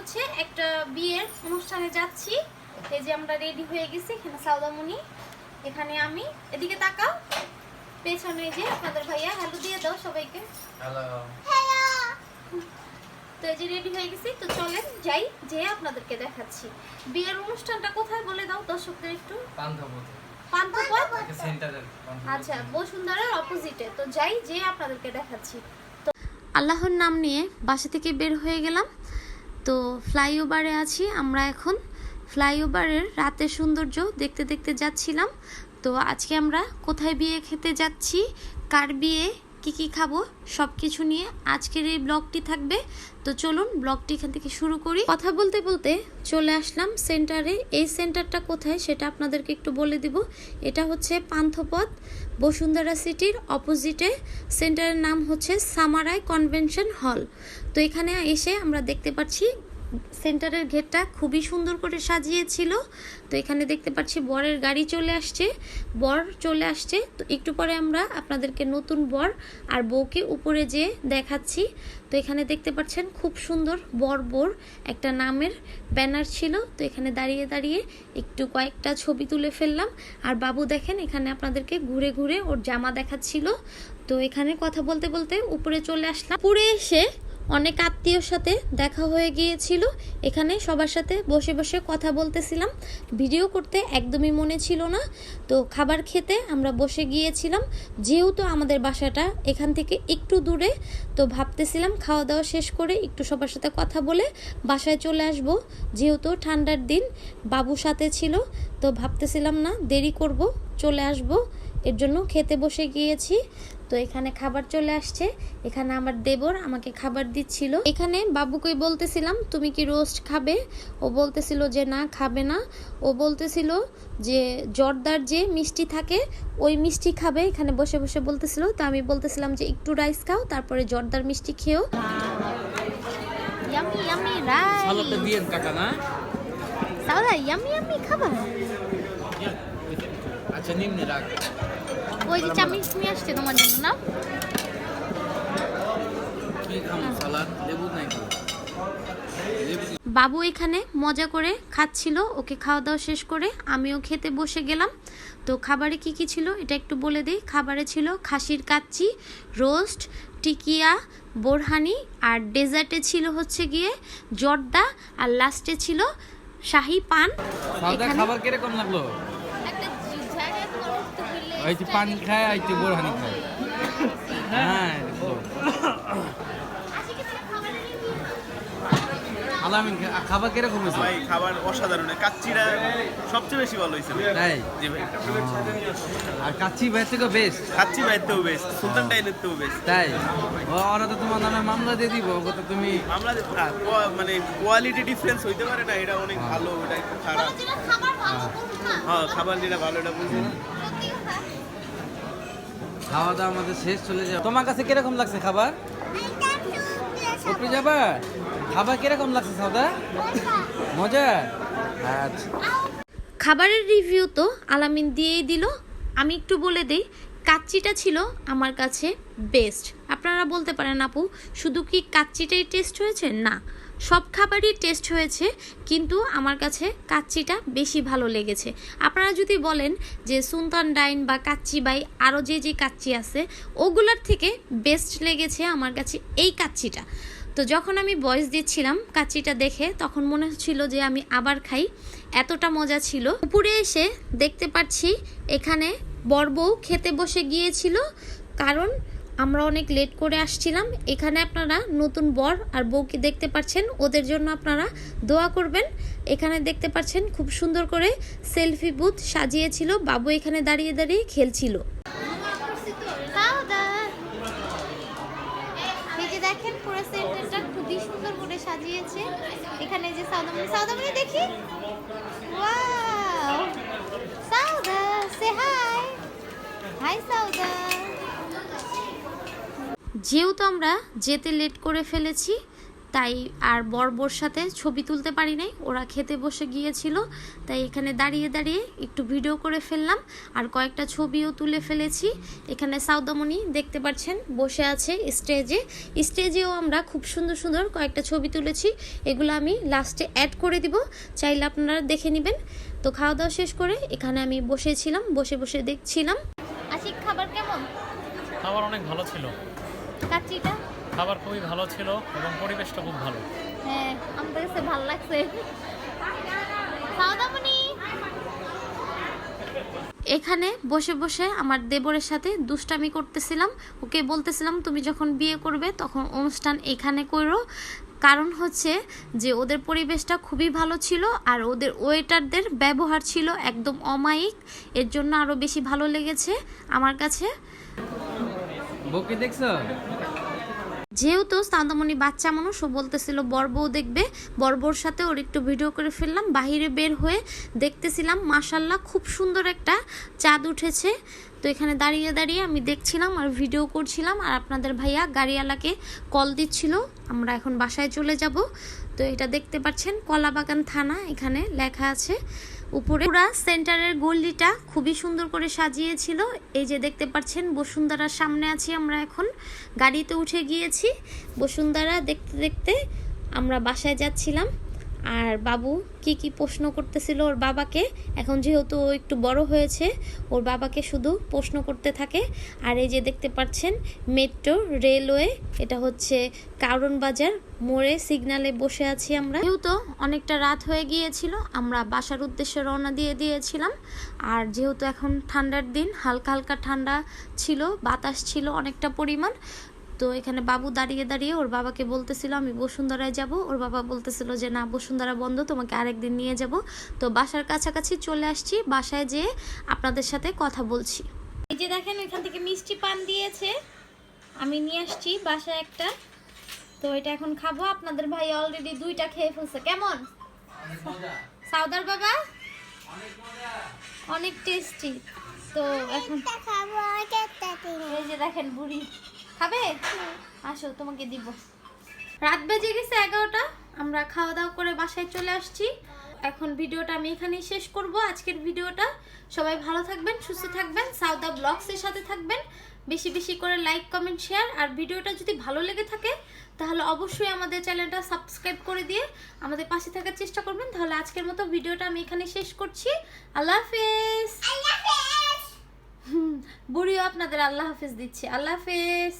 হচ্ছে একটা বিয়ের অনুষ্ঠানে যাচ্ছি। এই যে আমরা রেডি হয়ে গেছি এখানে সাউদামণি এখানে আমি। এদিকে তাকাও পেছনে এই যে আপনাদের ভাইয়া হ্যালো দিয়ে দাও সবাইকে। হ্যালো তো এই যে রেডি হয়ে গেছি তো চলেন যাই যে আপনাদেরকে দেখাচ্ছি। বিয়ের অনুষ্ঠানটা কোথায় বলে দাও দর্শকদের একটু? পান্থপথ। পান্থপথ? আচ্ছা বসুন্ধরার অপোজিটে তো যাই যে আপনাদেরকে দেখাচ্ছি। তো আল্লাহর নাম নিয়ে বাসা থেকে বের হয়ে গেলাম। তো ফ্লাইওভারে আছি আমরা এখন। ফ্লাইওভারের রাতের সৌন্দর্য দেখতে দেখতে যাচ্ছিলাম। তো আজকে আমরা কোথায় বিয়ে খেতে যাচ্ছি, কার বিয়ে কি কি খাব সব কিছু নিয়ে আজকের এই ব্লগটি থাকবে। তো চলুন ব্লগটি এখান থেকে শুরু করি। কথা বলতে বলতে চলে আসলাম সেন্টারে। এই সেন্টারটা কোথায় সেটা আপনাদেরকে একটু বলে দিব। এটা হচ্ছে পান্থপথ, বসুন্ধরা সিটির অপোজিটে। সেন্টারের নাম হচ্ছে সামারাই কনভেনশন হল। তো এখানে এসে আমরা দেখতে পাচ্ছি সেন্টারের গেটটা খুবই সুন্দর করে সাজিয়েছিল। তো এখানে দেখতে পাচ্ছি বরের গাড়ি চলে আসছে। বর চলে আসছে। তো একটু পরে আমরা আপনাদেরকে নতুন বর আর বউকে উপরে যেয়ে দেখাচ্ছি। তো এখানে দেখতে পাচ্ছেন খুব সুন্দর বর বোর একটা নামের ব্যানার ছিল। তো এখানে দাঁড়িয়ে দাঁড়িয়ে একটু কয়েকটা ছবি তুলে ফেললাম। আর বাবু দেখেন, এখানে আপনাদেরকে ঘুরে ঘুরে ওর জামা দেখাচ্ছিল। তো এখানে কথা বলতে বলতে উপরে চলে আসলাম। পুরে এসে অনেক আত্মীয়র সাথে দেখা হয়ে গিয়েছিল। এখানে সবার সাথে বসে বসে কথা বলতেছিলাম। ভিডিও করতে একদমই মনে ছিল না। তো খাবার খেতে আমরা বসে গিয়েছিলাম। যেহেতু আমাদের বাসাটা এখান থেকে একটু দূরে, তো ভাবতেছিলাম খাওয়া দাওয়া শেষ করে একটু সবার সাথে কথা বলে বাসায় চলে আসব। যেহেতু ঠান্ডার দিন, বাবু সাথে ছিল, তো ভাবতেছিলাম না দেরি করব, চলে আসব। এর জন্য খেতে বসে গিয়েছি। তো এখানে খাবার চলে আসছে। এখানে আমার দেবর আমাকে খাবার দিচ্ছিল। এখানে বাবুকে বলতেছিলাম তুমি কি রোস্ট খাবে? ও বলতেছিল যে না খাবে না। ও বলতেছিল যে জর্দার যে মিষ্টি থাকে ওই মিষ্টি খাবে। এখানে বসে বসে বলতেছিল। তো আমি বলতেছিলাম যে একটু রাইস খাও তারপরে জর্দার মিষ্টি খেও। ইয়ামি ইয়ামি সালাদটা দিয়ে কাকা না? সাউদা ইয়ামি ইয়ামি খাবার। আচ্ছা নিম্নে রাখ। ওই যে চামিচ নিয়ে আসছে তোমার জন্য না লেবু বাবু এখানে মজা করে খাচ্ছিল ওকে খাওয়া দাওয়া শেষ করে আমিও খেতে বসে গেলাম। তো খাবারে কি কি ছিল এটা একটু বলে দিই। খাবারে ছিল খাসির কাচ্চি রোস্ট টিকিয়া বোরহানি আর ডেজার্টে ছিল হচ্ছে গিয়ে জর্দা আর লাস্টে ছিল শাহি পান। এখানে- খাবার কীরকম লাগল? ওই যে পানি খায় ওই যে বোরহানি খায়। হ্যাঁ দেখো। আলামিন খাবার কীরকম হয়েছে? ভাই খাবার অসাধারণ। কাচ্চিরা সবচেয়ে বেশি ভালো হয়েছে ভাই। তাই? ভাই। আর কাচ্চি ভাই থেকে বেস্ট কাচ্চি ভাইয়ের তেও বেস্ট সুলতান ডাইনের তেও বেস্ট তাই? ও ওরা তো তোমার নামে মামলা দিয়ে দিব তো তুমি আমরা যে- মানে কোয়ালিটি ডিফারেন্স হইতে পারে না এটা অনেক ভালো এটা একটু খারাপ। হ্যাঁ। খাবার যেটা ভালো এটা বুঝি না খাওয়া দাওয়া আমাদের শেষ, চলে যাবে তোমার কাছে কীরকম লাগছে খাবার? উপরে যাবা? খাবার কীরকম লাগছে সাদা মজা? আচ্ছা। খাবারের রিভিউ তো আলামিন দিয়েই দিল। আমি একটু বলে দিই, কাচ্চিটা ছিল আমার কাছে বেস্ট আপনারা বলতে পারেন আপু, শুধু কি কাচ্চিটাই টেস্ট হয়েছে? না। সব খাবারই টেস্ট হয়েছে, কিন্তু আমার কাছে কাচ্চিটা বেশি ভালো লেগেছে। আপনারা যদি বলেন যে সুলতান ডাইন বা কাচ্চি বাই আরও যে যে কাচ্চি আছে, ওগুলার থেকে বেস্ট লেগেছে আমার কাছে এই কাচ্চিটা। তো যখন আমি বয়স দিচ্ছিলাম কাচ্চিটা দেখে, তখন মনে হচ্ছিল যে আমি আবার খাই। এতটা মজা ছিল। উপরে এসে দেখতে পাচ্ছি এখানে বর বউ খেতে বসে গিয়েছিল, কারণ আমরা অনেক লেট করে আসছিলাম। এখানে আপনারা নতুন বর আর বউকে দেখতে পাচ্ছেন। ওদের জন্য আপনারা দোয়া করবেন। এখানে দেখতে পাচ্ছেন খুব সুন্দর করে সেলফি বুথ সাজিয়েছিল। বাবু এখানে দাঁড়িয়ে দাঁড়িয়ে খেলছিল। দেখেন, পুরো সেন্টারটা খুবই সুন্দর করে সাজিয়েছে। এখানে যে সাউদামণি সাউদামণি দেখি? যেহেতু আমরা যেতে লেট করে ফেলেছি তাই আর বর্বর সাথে ছবি তুলতে পারি নাই। ওরা খেতে বসে গিয়েছিল তাই এখানে দাঁড়িয়ে দাঁড়িয়ে একটু ভিডিও করে ফেললাম। আর কয়েকটা ছবিও তুলে ফেলেছি। এখানে সাউদামণি দেখতে পাচ্ছেন বসে আছে স্টেজে স্টেজেও আমরা খুব সুন্দর সুন্দর কয়েকটা ছবি তুলেছি। এগুলো আমি লাস্টে অ্যাড করে দিব চাইলে আপনারা দেখে নেবেন। তো খাওয়া দাওয়া শেষ করে এখানে আমি বসেছিলাম বসে বসে দেখছিলাম। আশিক খাবার কেমন? খাবার অনেক ভালো ছিল। কাচ্চিটা? খাবার খুবই ভালো ছিল এবং পরিবেশটা খুব ভালো। হ্যাঁ আমাদের কাছে ভালো লাগছে। সাউদামণি এখানে বসে বসে আমার দেবরের সাথে দুষ্টামি করতেছিলাম। ওকে বলতেছিলাম তুমি যখন বিয়ে করবে তখন অনুষ্ঠান এখানে করো। কারণ হচ্ছে যে ওদের পরিবেশটা খুবই ভালো ছিল আর ওদের ওয়েটারদের ব্যবহার ছিল একদম অমায়িক। এর জন্য আরও বেশি ভালো লেগেছে আমার কাছে। বউকে দেখছ? যেহেতু স্তান্তমণি বাচ্চা মানুষ, ও বলতেছিল, বর বউ দেখবে। বর বউর সাথে ওর একটু ভিডিও করে ফেললাম, বাহিরে বের হয়ে দেখতেছিলাম মাসাল্লাহ খুব সুন্দর একটা চাঁদ উঠেছে। তো এখানে দাঁড়িয়ে দাঁড়িয়ে আমি দেখছিলাম আর ভিডিও করছিলাম, আর আপনাদের ভাইয়া গাড়িওয়ালাকে কল দিচ্ছিল, আমরা এখন বাসায় চলে যাব। তো এটা দেখতে পাচ্ছেন, কলাবাগান থানা, এখানে লেখা আছে। উপরে পুরা সেন্টারের গল্লিটা খুবই সুন্দর করে সাজিয়েছিল। এই যে দেখতে পাচ্ছেন, বসুন্ধরার সামনে আছি আমরা এখন। গাড়িতে উঠে গিয়েছি। বসুন্ধরা দেখতে দেখতে আমরা বাসায় যাচ্ছিলাম। আর বাবু কি কি প্রশ্ন করতেছিল ওর বাবাকে? এখন যেহেতু ও একটু বড় হয়েছে, ওর বাবাকে শুধু প্রশ্ন করতে থাকে। আর এই যে দেখতে পাচ্ছেন, মেট্রো, রেলওয়ে, এটা হচ্ছে কারণ বাজার, মোড়ে সিগনালে বসে আছি আমরা। যেহেতু অনেকটা রাত হয়ে গিয়েছিল, আমরা বাসার উদ্দেশ্যে রওনা দিয়ে দিয়েছিলাম। আর যেহেতু এখন ঠান্ডার দিন, হালকা হালকা ঠান্ডা ছিল, বাতাস ছিল অনেকটা পরিমাণ তো এখানে বাবু দাঁড়িয়ে দাঁড়িয়ে ওর বাবাকে বলতেছিল আমি বসুন্ধরায় যাব। ওর বাবা বলতেছিল যে না বসুন্ধরা বন্ধ তোমাকে আরেকদিন নিয়ে যাব। তো বাসার কাছাকাছি চলে আসছি বাসায় যেয়ে আপনাদের সাথে কথা বলছি। এই যে দেখেন ওইখান থেকে মিষ্টি পান দিয়েছে। আমি নিয়ে আসছি বাসায় একটা। তো এটা এখন খাব। আপনাদের ভাই অলরেডি দুইটা খেয়ে ফেলছে। কেমন? সাউদার বাবা? অনেক টেস্টি তো এখন এই যে দেখেন বুড়ি। খাবে? আসো তোমাকে দিব। রাত বেজে গেছে এগারোটা আমরা খাওয়া দাওয়া করে বাসায় চলে আসছি। এখন ভিডিওটা আমি এখানেই শেষ করব আজকের ভিডিওটা। সবাই ভালো থাকবেন সুস্থ থাকবেন সাউদা ব্লগসের সাথে থাকবেন। বেশি বেশি করে লাইক কমেন্ট শেয়ার আর ভিডিওটা যদি ভালো লেগে থাকে তাহলে অবশ্যই আমাদের চ্যানেলটা সাবস্ক্রাইব করে দিয়ে আমাদের পাশে থাকার চেষ্টা করবেন। তাহলে আজকের মতো ভিডিওটা আমি এখানে শেষ করছি। আল্লাহ হাফেজ। বুড়িও আপনাদের আল্লাহ হাফেজ দিচ্ছে। আল্লাহ হাফেজ।